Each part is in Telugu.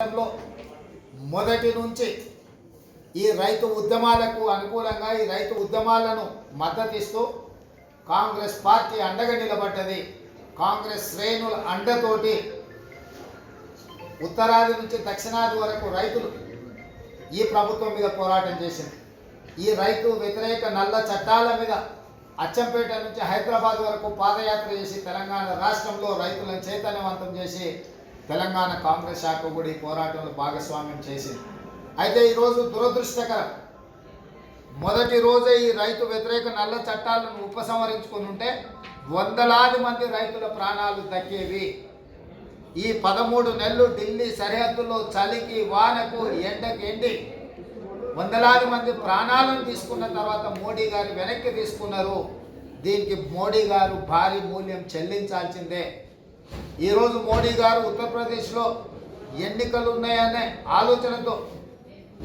లో మొదటి నుంచి ఈ రైతు ఉద్యమాలకు అనుకూలంగా ఈ రైతు ఉద్యమాలను మద్దతిస్తూ కాంగ్రెస్ పార్టీ అండగా నిలబడ్డది. కాంగ్రెస్ శ్రేణుల అండతోటి ఉత్తరాది నుంచి దక్షిణాది వరకు రైతులు ఈ ప్రభుత్వం మీద పోరాటం చేసింది. ఈ రైతు వ్యతిరేక నల్ల చట్టాల మీద అచ్చంపేట నుంచి హైదరాబాద్ వరకు పాదయాత్ర చేసి తెలంగాణ రాష్ట్రంలో రైతులను చైతన్యవంతం చేసి తెలంగాణ కాంగ్రెస్ శాఖ కూడా ఈ పోరాటంలో భాగస్వామ్యం చేసింది. అయితే ఈరోజు దురదృష్టకరం మొదటి రోజే ఈ రైతు వ్యతిరేక నల్ల చట్టాలను ఉపసంహరించుకుని ఉంటే వందలాది మంది రైతుల ప్రాణాలు దక్కేవి. ఈ పదమూడు నెలలు ఢిల్లీ సరిహద్దులో చలికి వానకు ఎండకి ఎండి వందలాది మంది ప్రాణాలను తీసుకున్న తర్వాత మోడీ గారు వెనక్కి తీసుకున్నారు. దీనికి మోడీ గారు భారీ మూల్యం చెల్లించాల్సిందే. ఈరోజు మోడీ గారు ఉత్తరప్రదేశ్లో ఎన్నికలు ఉన్నాయనే ఆలోచనతో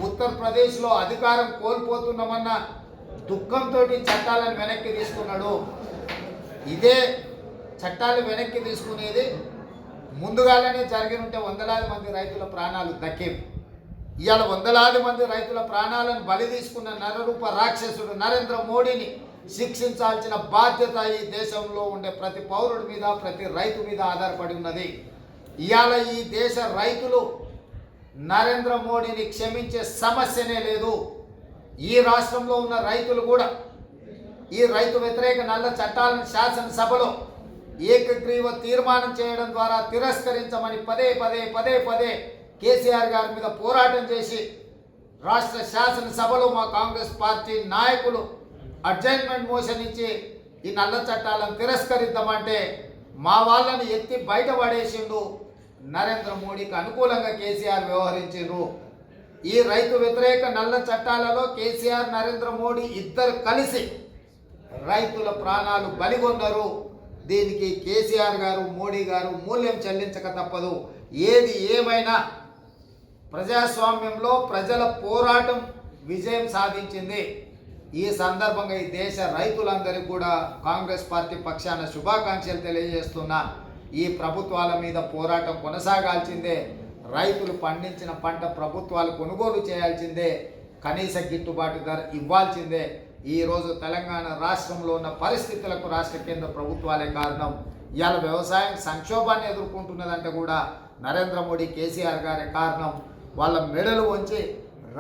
ఉత్తరప్రదేశ్లో అధికారం కోల్పోతున్నామన్న దుఃఖంతో చట్టాలను వెనక్కి తీసుకున్నాడు. ఇదే చట్టాలు వెనక్కి తీసుకునేది ముందుగానే జరిగి ఉంటే వందలాది మంది రైతుల ప్రాణాలు దక్కేవి. ఇవాళ వందలాది మంది రైతుల ప్రాణాలను బలి తీసుకున్న నరరూప రాక్షసుడు నరేంద్ర మోడీని శిక్షించాల్సిన బాధ్యత ఈ దేశంలో ఉండే ప్రతి పౌరుడి మీద ప్రతి రైతు మీద ఆధారపడి ఉన్నది. ఇవాళ ఈ దేశ రైతులు నరేంద్ర మోడీని క్షమించే సమస్యనే లేదు. ఈ రాష్ట్రంలో ఉన్న రైతులు కూడా ఈ రైతు వ్యతిరేక నల్ల చట్టాలను శాసనసభలో ఏకగ్రీవ తీర్మానం చేయడం ద్వారా తిరస్కరించమని పదే పదే పదే పదే కేసీఆర్ గారి మీద పోరాటం చేసి రాష్ట్ర శాసనసభలో మా కాంగ్రెస్ పార్టీ నాయకులు అడ్జైన్మెంట్ మోషన్ ఇచ్చి ఈ నల్ల చట్టాలను తిరస్కరిద్దామంటే మా వాళ్ళని ఎత్తి బయట పడేసిండు నరేంద్ర మోడీకి అనుకూలంగా కేసీఆర్ వ్యవహరించిండ్రు. ఈ రైతు వ్యతిరేక నల్ల చట్టాలలో కేసీఆర్ నరేంద్ర మోడీ ఇద్దరు కలిసి రైతుల ప్రాణాలు బలిగొన్నారు దీనికి కేసీఆర్ గారు మోడీ గారు మూల్యం చెల్లించక తప్పదు. ఏది ఏమైనా ప్రజాస్వామ్యంలో ప్రజల పోరాటం విజయం సాధించింది. ఈ సందర్భంగా ఈ దేశ రైతులందరికీ కూడా కాంగ్రెస్ పార్టీ పక్షాన శుభాకాంక్షలు తెలియజేస్తున్నా. ఈ ప్రభుత్వాల మీద పోరాటం కొనసాగాల్సిందే. రైతులు పండించిన పంట ప్రభుత్వాలు కొనుగోలు చేయాల్సిందే. కనీస గిట్టుబాటు ధర ఇవ్వాల్సిందే. ఈరోజు తెలంగాణ రాష్ట్రంలో ఉన్న పరిస్థితులకు రాష్ట్ర కేంద్ర ప్రభుత్వాలే కారణం. ఇవాళ వ్యవసాయం సంక్షోభాన్ని ఎదుర్కొంటున్నదంటే కూడా నరేంద్ర మోడీ కేసీఆర్ గారే కారణం. వాళ్ళ మెడలు వంచి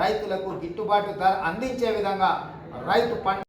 రైతులకు గిట్టుబాటు ధర అందించే విధంగా రైతు పంట